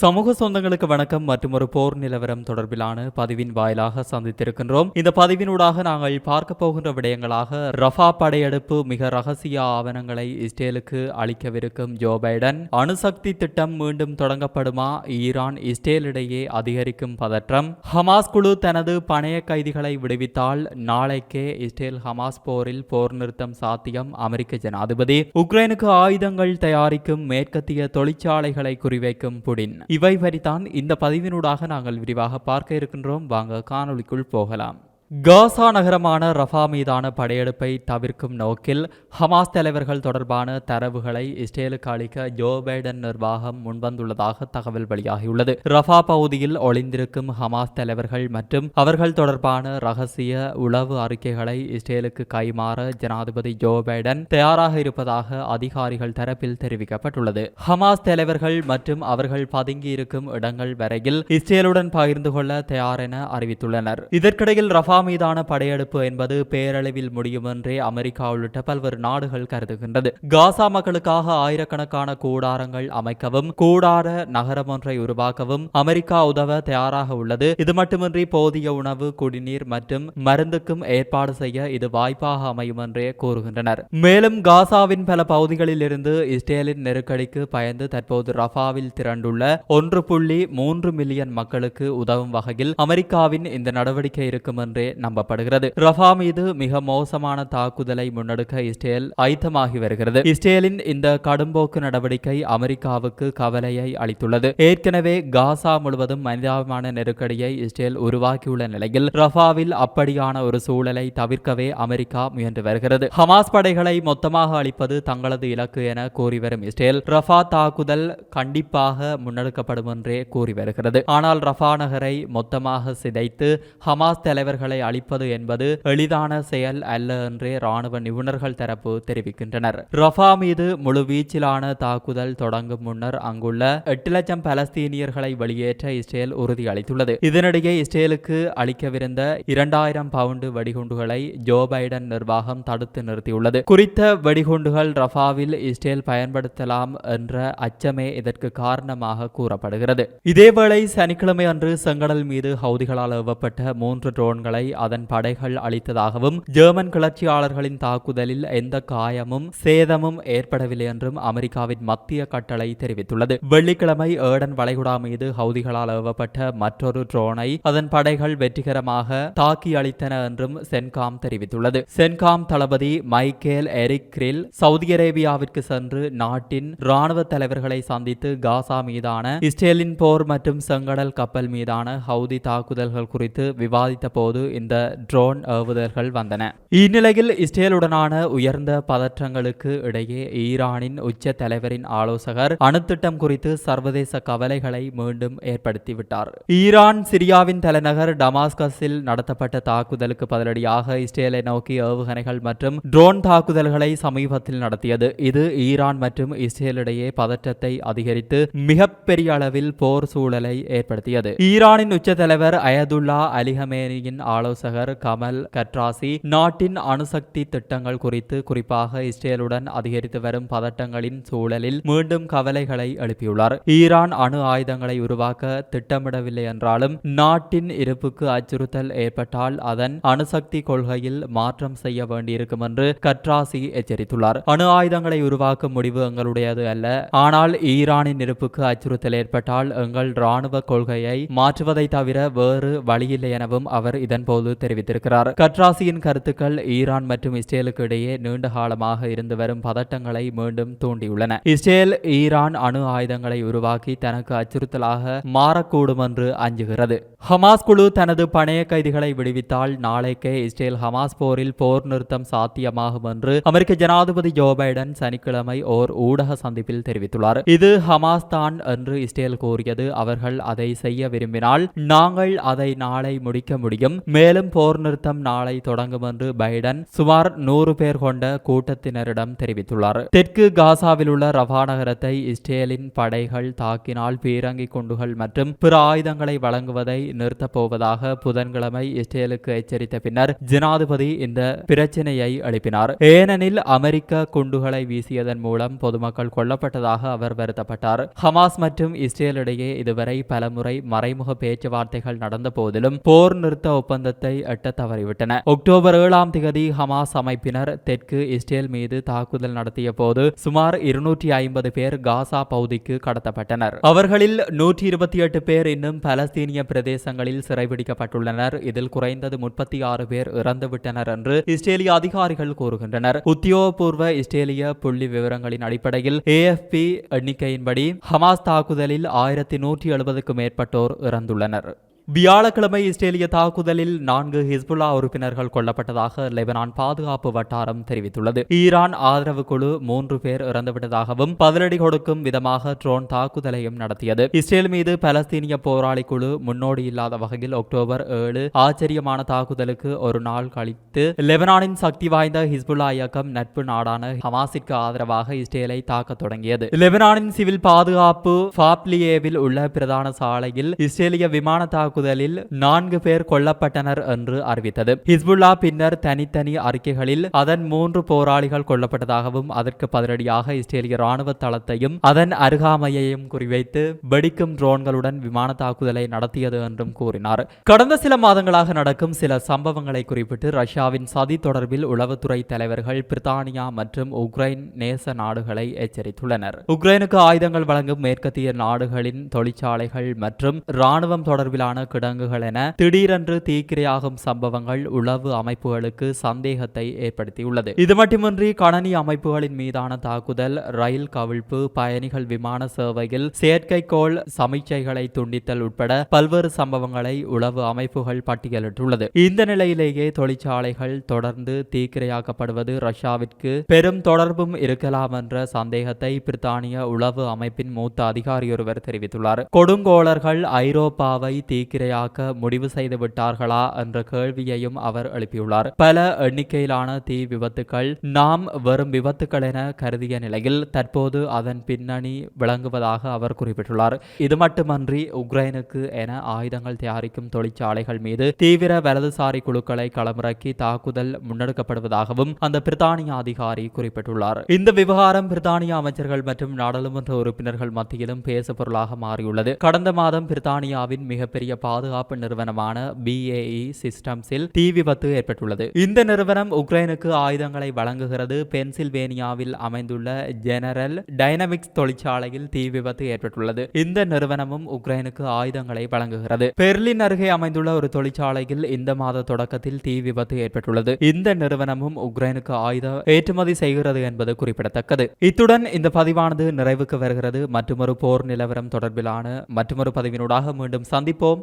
சமூக சொந்தங்களுக்கு வணக்கம் மற்றும் ஒரு போர் நிலவரம் தொடர்பிலான பதிவின் வாயிலாக சந்தித்திருக்கின்றோம். இந்த பதிவினூடாக நாங்கள் பார்க்க போகின்ற விடயங்களாக ரஃபா படையெடுப்பு மிக ரகசிய ஆவணங்களை இஸ்ரேலுக்கு அளிக்கவிருக்கும் ஜோ பைடன். அணுசக்தி திட்டம் மீண்டும் தொடங்கப்படுமா? ஈரான் இஸ்ரேலிடையே அதிகரிக்கும் பதற்றம். ஹமாஸ் குழு தனது பணைய கைதிகளை விடுவித்தால் நாளைக்கே இஸ்ரேல் ஹமாஸ் போரில் போர் நிறுத்தம் சாத்தியம். அமெரிக்க ஜனாதிபதி. உக்ரைனுக்கு ஆயுதங்கள் தயாரிக்கும் மேற்கத்திய தொழிற்சாலைகளை குறிவைக்கும் புடின். இவை வரிதான் இந்த பதிவினூடாக நாங்கள் விரிவாக பார்க்க இருக்கின்றோம். வாங்க காணொளிக்குள் போகலாம். காசா நகரமான ரஃபா மீதான படையெடுப்பை தவிர்க்கும் நோக்கில் ஹமாஸ் தலைவர்கள் தொடர்பான தரவுகளை இஸ்ரேலுக்கு அளிக்க ஜோ பைடன் நிர்வாகம் முன்வந்துள்ளதாக தகவல் வெளியாகியுள்ளது. ரஃபா பகுதியில் ஒளிந்திருக்கும் ஹமாஸ் தலைவர்கள் மற்றும் அவர்கள் தொடர்பான ரகசிய உளவு அறிக்கைகளை இஸ்ரேலுக்கு கைமாற ஜனாதிபதி ஜோ பைடன் தயாராக இருப்பதாக அதிகாரிகள் தரப்பில் தெரிவிக்கப்பட்டுள்ளது. ஹமாஸ் தலைவர்கள் மற்றும் அவர்கள் பதுங்கியிருக்கும் இடங்கள் வரையில் இஸ்ரேலுடன் பகிர்ந்து கொள்ள தயார் என அறிவித்துள்ளனர். இதற்கிடையில் ரஃபா மீதான படையெடுப்பு என்பது பேரளவில் முடியும் என்றே அமெரிக்கா உள்ளிட்ட பல்வேறு நாடுகள் கருதுகின்றது. காசா மக்களுக்காக ஆயிரக்கணக்கான கூடாரங்கள் அமைக்கவும் கூடார நகரம் ஒன்றை உருவாக்கவும் அமெரிக்கா உதவ தயாராக உள்ளது. இது மட்டுமின்றி போதிய உணவு குடிநீர் மற்றும் மருந்துக்கும் ஏற்பாடு செய்ய இது வாய்ப்பாக அமையும் என்றே கூறுகின்றனர். மேலும் காசாவின் பல பகுதிகளில் இருந்து இஸ்ரேலின் நெருக்கடிக்கு பயந்து தற்போது ரஃபாவில் திரண்டுள்ள ஒன்று புள்ளி மூன்று மில்லியன் மக்களுக்கு உதவும் வகையில் அமெரிக்காவின் இந்த நடவடிக்கை இருக்கும் என்றே நம்பப்படுகிறது. ரஃபா மீது மிக மோசமான தாக்குதலை முன்னெடுக்க இஸ்ரேல் ஆயத்தமாகி வருகிறது. இஸ்ரேலின் இந்த கடும்போக்கு நடவடிக்கை அமெரிக்காவுக்கு கவலையை அளித்துள்ளது. ஏற்கனவே காசா முழுவதும் மனிதாபிமான நெருக்கடியை இஸ்ரேல் உருவாக்கியுள்ள நிலையில் ரஃபாவில் அப்படியான ஒரு சூழலை தவிர்க்கவே அமெரிக்கா முயன்று வருகிறது. ஹமாஸ் படைகளை மொத்தமாக அளிப்பது தங்களது இலக்கு என கூறி வரும் இஸ்ரேல் ரஃபா தாக்குதல் கண்டிப்பாக முன்னெடுக்கப்படும் என்றே கூறி வருகிறது. ஆனால் ரஃபா நகரை மொத்தமாக சிதைத்து ஹமாஸ் தலைவர்களை அளிப்பது என்பது எளிதான செயல் அல்ல என்றே ராணுவ நிபுணர்கள் தரப்பு தெரிவிக்கின்றனர். ரஃபா மீது முழு வீச்சிலான தாக்குதல் தொடங்கும் முன்னர் அங்குள்ள எட்டு லட்சம் பலஸ்தீனியர்களை வெளியேற்ற இஸ்ரேல் உறுதியளித்துள்ளது. இதனிடையே இஸ்ரேலுக்கு அளிக்கவிருந்த இரண்டாயிரம் பவுண்டு வெடிகுண்டுகளை ஜோ பைடன் நிர்வாகம் தடுத்து நிறுத்தியுள்ளது. குறித்த வெடிகுண்டுகள் ரஃபாவில் இஸ்ரேல் பயன்படுத்தலாம் என்ற அச்சமே இதற்கு காரணமாக கூறப்படுகிறது. இதேவேளை சனிக்கிழமை அன்று செங்கடல் மீது ஹவுதிகளால் ஏவப்பட்ட மூன்று ட்ரோன்களை அதன் படைகள் அளித்ததாகவும் ஜெர்மன் கிளர்ச்சியாளர்களின் தாக்குதலில் எந்த காயமும் சேதமும் ஏற்படவில்லை என்றும் அமெரிக்காவின் மத்திய கட்டளை தெரிவித்துள்ளது. வெள்ளிக்கிழமை ஏடன் வளைகுடா மீது ஹவுதிகளால் ஏவப்பட்ட மற்றொரு ட்ரோனை அதன் படைகள் வெற்றிகரமாக தாக்கி அளித்தன என்றும் சென்காம் தெரிவித்துள்ளது. சென்காம் தளபதி மைக்கேல் எரிக் கிரில் சவுதி அரேபியாவிற்கு சென்று நாட்டின் ராணுவ தலைவர்களை சந்தித்து காசா மீதான இஸ்ரேலின் போர் மற்றும் செங்கடல் கப்பல் மீதான ஹவுதி தாக்குதல்கள் குறித்து விவாதித்த போது இந்த ட்ரோன் ஏவுதல்கள் வந்தன. இந்நிலையில் இஸ்ரேலுடனான உயர்ந்த பதற்றங்களுக்கு இடையே ஈரானின் உச்ச தலைவரின் ஆலோசகர் அணுத்திட்டம் குறித்து சர்வதேச கவலைகளை மீண்டும் ஏற்படுத்திவிட்டார். ஈரான் சிரியாவின் தலைநகர் டமாஸ்கஸில் நடத்தப்பட்ட தாக்குதலுக்கு பதிலடியாக இஸ்ரேலை நோக்கி ஏவுகணைகள் மற்றும் ட்ரோன் தாக்குதல்களை சமீபத்தில் நடத்தியது. இது ஈரான் மற்றும் இஸ்ரேலிடையே பதற்றத்தை அதிகரித்து மிகப்பெரிய அளவில் போர் சூழலை ஏற்படுத்தியது. ஈரானின் உச்ச தலைவர் அயதுல்லா அலிஹமேனியின் ஆலோசகர் கமல் கட்ராசி நாட்டின் அணுசக்தி திட்டங்கள் குறித்து குறிப்பாக இஸ்ரேலுடன் அதிகரித்து வரும் பதட்டங்களின் சூழலில் மீண்டும் கவலைகளை எழுப்பியுள்ளார். ஈரான் அணு ஆயுதங்களை உருவாக்க திட்டமிடவில்லை என்றாலும் நாட்டின் இருப்புக்கு அச்சுறுத்தல் ஏற்பட்டால் அதன் அணுசக்தி கொள்கையில் மாற்றம் செய்ய வேண்டியிருக்கும் என்று கட்ராசி எச்சரித்துள்ளார். அணு ஆயுதங்களை உருவாக்கும் முடிவு எங்களுடையது அல்ல. ஆனால் ஈரானின் இருப்புக்கு அச்சுறுத்தல் ஏற்பட்டால் எங்கள் ராணுவ கொள்கையை மாற்றுவதை தவிர வேறு வழியில்லை எனவும் அவர் இதன் போது தெரிவித்திருக்கிறார். கட்ராசியின் கருத்துக்கள் ஈரான் மற்றும் இஸ்ரேலுக்கு இடையே நீண்ட காலமாக இருந்து வரும் பதட்டங்களை மீண்டும் தூண்டியுள்ளன. இஸ்ரேல் ஈரான் அணு ஆயுதங்களை உருவாக்கி தனக்கு அச்சுறுத்தலாக மாறக்கூடும் என்று அஞ்சுகிறது. ஹமாஸ் குழு தனது பணைய கைதிகளை விடுவித்தால் நாளைக்கே இஸ்ரேல் ஹமாஸ் போரில் போர் நிறுத்தம் சாத்தியமாகும் என்று அமெரிக்க ஜனாதிபதி ஜோ பைடன் சனிக்கிழமை ஓர் ஊடக சந்திப்பில் தெரிவித்துள்ளார். இது ஹமாஸ் தான் என்று இஸ்ரேல் கூறியது. அவர்கள் அதை செய்ய விரும்பினால் நாங்கள் அதை நாளை முடிக்க முடியும். மேலும் போர் நிறுத்தம் நாளை தொடங்கும் என்று பைடன் சுமார் நூறு பேர் கொண்ட கூட்டத்தினரிடம் தெரிவித்துள்ளார். தெற்கு காசாவில் உள்ள ரவா நகரத்தை இஸ்ரேலின் படைகள் தாக்கினால் பீரங்கி குண்டுகள் மற்றும் பிற ஆயுதங்களை வழங்குவதை நிறுத்தப் போவதாக புதன்கிழமை இஸ்ரேலுக்கு எச்சரித்த பின்னர் ஜனாதிபதி இந்த பிரச்சினையை எழுப்பினார். ஏனெனில் அமெரிக்க குண்டுகளை வீசியதன் மூலம் பொதுமக்கள் கொல்லப்பட்டதாக அவர் வருத்தப்பட்டார். ஹமாஸ் மற்றும் இஸ்ரேல் இடையே இதுவரை பலமுறை மறைமுக பேச்சுவார்த்தைகள் நடந்த போதிலும் போர் நிறுத்த ஒப்பந்த ஒப்பந்தத்தை எட்ட தவறிவிட்டன. அக்டோபர் ஏழாம் திகதி ஹமாஸ் அமைப்பினர் தெற்கு இஸ்ரேல் மீது தாக்குதல் நடத்திய போது சுமார் இருநூற்றி ஐம்பது பேர் காசா பகுதிக்கு கடத்தப்பட்டனர். அவர்களில் நூற்றி இருபத்தி எட்டு பேர் இன்னும் பலஸ்தீனிய பிரதேசங்களில் சிறைபிடிக்கப்பட்டுள்ளனர். இதில் குறைந்தது முப்பத்தி ஆறு பேர் இறந்துவிட்டனர் என்று இஸ்ரேலிய அதிகாரிகள் கூறுகின்றனர். உத்தியோகபூர்வ இஸ்ரேலிய புள்ளி விவரங்களின் அடிப்படையில் ஏஎஃப்பி எண்ணிக்கையின்படி ஹமாஸ் தாக்குதலில் ஆயிரத்தி நூற்றி எழுபதுக்கு மேற்பட்டோர் இறந்துள்ளனர். வியாழக்கிழமை இஸ்ரேலிய தாக்குதலில் நான்கு ஹிஸ்புல்லா உறுப்பினர்கள் கொல்லப்பட்டதாக லெபனான் பாதுகாப்பு வட்டாரம் தெரிவித்துள்ளது. ஈரான் ஆதரவு குழு மூன்று பேர் இறந்துவிட்டதாகவும் பதிலடி கொடுக்கும் விதமாக ட்ரோன் தாக்குதலையும் நடத்தியது. இஸ்ரேல் மீது பலஸ்தீனிய போராளி குழு முன்னோடி இல்லாத வகையில் அக்டோபர் ஏழு ஆச்சரியமான தாக்குதலுக்கு ஒரு நாள் கழித்து லெபனானின் சக்தி வாய்ந்த ஹிஸ்புல்லா இயக்கம் நட்பு நாடான ஹமாஸிற்கு ஆதரவாக இஸ்ரேலை தாக்க தொடங்கியது. லெபனானின் சிவில் பாதுகாப்பு ஃபாப்லியேவில் உள்ள பிரதான சாலையில் இஸ்ரேலிய விமான தாக்கு தாக்குதலில் நான்கு பேர் கொல்லப்பட்டனர் என்று அறிவித்தது. ஹிஸ்புல்லா பின்னர் தனித்தனி அறிக்கைகளில் அதன் மூன்று போராளிகள் கொல்லப்பட்டதாகவும் அதற்கு பதிலடியாக இஸ்ரேலிய ராணுவ தளத்தையும் அதன் அருகாமையையும் குறிவைத்து வெடிக்கும் ட்ரோன்களுடன் விமான தாக்குதலை நடத்தியது என்றும் கூறினார். கடந்த சில மாதங்களாக நடக்கும் சில சம்பவங்களை குறிப்பிட்டு ரஷ்யாவின் சதி தொடர்பில் உளவுத்துறை தலைவர்கள் பிரித்தானியா மற்றும் உக்ரைன் நேச நாடுகளை எச்சரித்துள்ளனர். உக்ரைனுக்கு ஆயுதங்கள் வழங்கும் மேற்கத்திய நாடுகளின் தொழிற்சாலைகள் மற்றும் ராணுவம் தொடர்பிலான கிடங்குகள் என திடீரென்று தீக்கிரையாகும் சம்பவங்கள் உளவு அமைப்புகளுக்கு சந்தேகத்தை ஏற்படுத்தியுள்ளது. இது மட்டுமின்றி கணனி அமைப்புகளின் மீதான தாக்குதல் ரயில் கவிழ்ப்பு பயணிகள் விமான சேவையில் செயற்கைக்கோள் சமிச்சைகளை துண்டித்தல் உட்பட பல்வேறு சம்பவங்களை உளவு அமைப்புகள் பட்டியலிட்டுள்ளது. இந்த நிலையிலேயே தொழிற்சாலைகள் தொடர்ந்து தீக்கிரையாக்கப்படுவது ரஷ்யாவிற்கு பெரும் தொடர்பும் இருக்கலாம் என்ற சந்தேகத்தை பிரித்தானிய உளவு அமைப்பின் மூத்த அதிகாரியொருவர் தெரிவித்துள்ளார். கொடுங்கோளர்கள் ஐரோப்பாவை தீக்கிரையாக்க முடிவு செய்து விட்டார்களா என்ற கேள்வியையும் அவர் எழுப்பியுள்ளார். பல எண்ணிக்கையிலான தீ விபத்துக்கள் நாம் வெறும் விபத்துக்கள் என கருதிய நிலையில் தற்போது அதன் பின்னணி விளங்குவதாக அவர் குறிப்பிட்டுள்ளார். இது மட்டுமன்றி உக்ரைனுக்கு என ஆயுதங்கள் தயாரிக்கும் தொழிற்சாலைகள் மீது தீவிர வலதுசாரி குழுக்களை களமிறக்கி தாக்குதல் முன்னெடுக்கப்படுவதாகவும் அந்த பிரித்தானிய அதிகாரி குறிப்பிட்டுள்ளார். இந்த விவகாரம் பிரித்தானிய அமைச்சர்கள் மற்றும் நாடாளுமன்ற உறுப்பினர்கள் மத்தியிலும் பேசுபொருளாக மாறியுள்ளது. கடந்த மாதம் பிரித்தானியாவின் மிகப்பெரிய பாதுகாப்பு நிறுவனமான பிஏஇ சிஸ்டம்ஸில் தீ விபத்து ஏற்பட்டுள்ளது. இந்த நிறுவனம் உக்ரைனுக்கு ஆயுதங்களை வழங்குகிறது. பென்சில்வேனியாவில் அமைந்துள்ள ஜெனரல் டைனமிக்ஸ் தொழிற்சாலையில் தீ விபத்து ஏற்பட்டுள்ளது. இந்த நிறுவனமும் உக்ரைனுக்கு ஆயுதங்களை வழங்குகிறது. பெர்லின் அருகே அமைந்துள்ள ஒரு தொழிற்சாலையில் இந்த மாத தொடக்கத்தில் தீ விபத்து ஏற்பட்டுள்ளது. இந்த நிறுவனமும் உக்ரைனுக்கு ஆயுத ஏற்றுமதி செய்கிறது என்பது குறிப்பிடத்தக்கது. இத்துடன் இந்த பதிவானது நிறைவுக்கு வருகிறது. மற்றொரு போர் நிலவரம் தொடர்பிலான மற்றொரு பதிவினூடாக மீண்டும் சந்திப்போம்.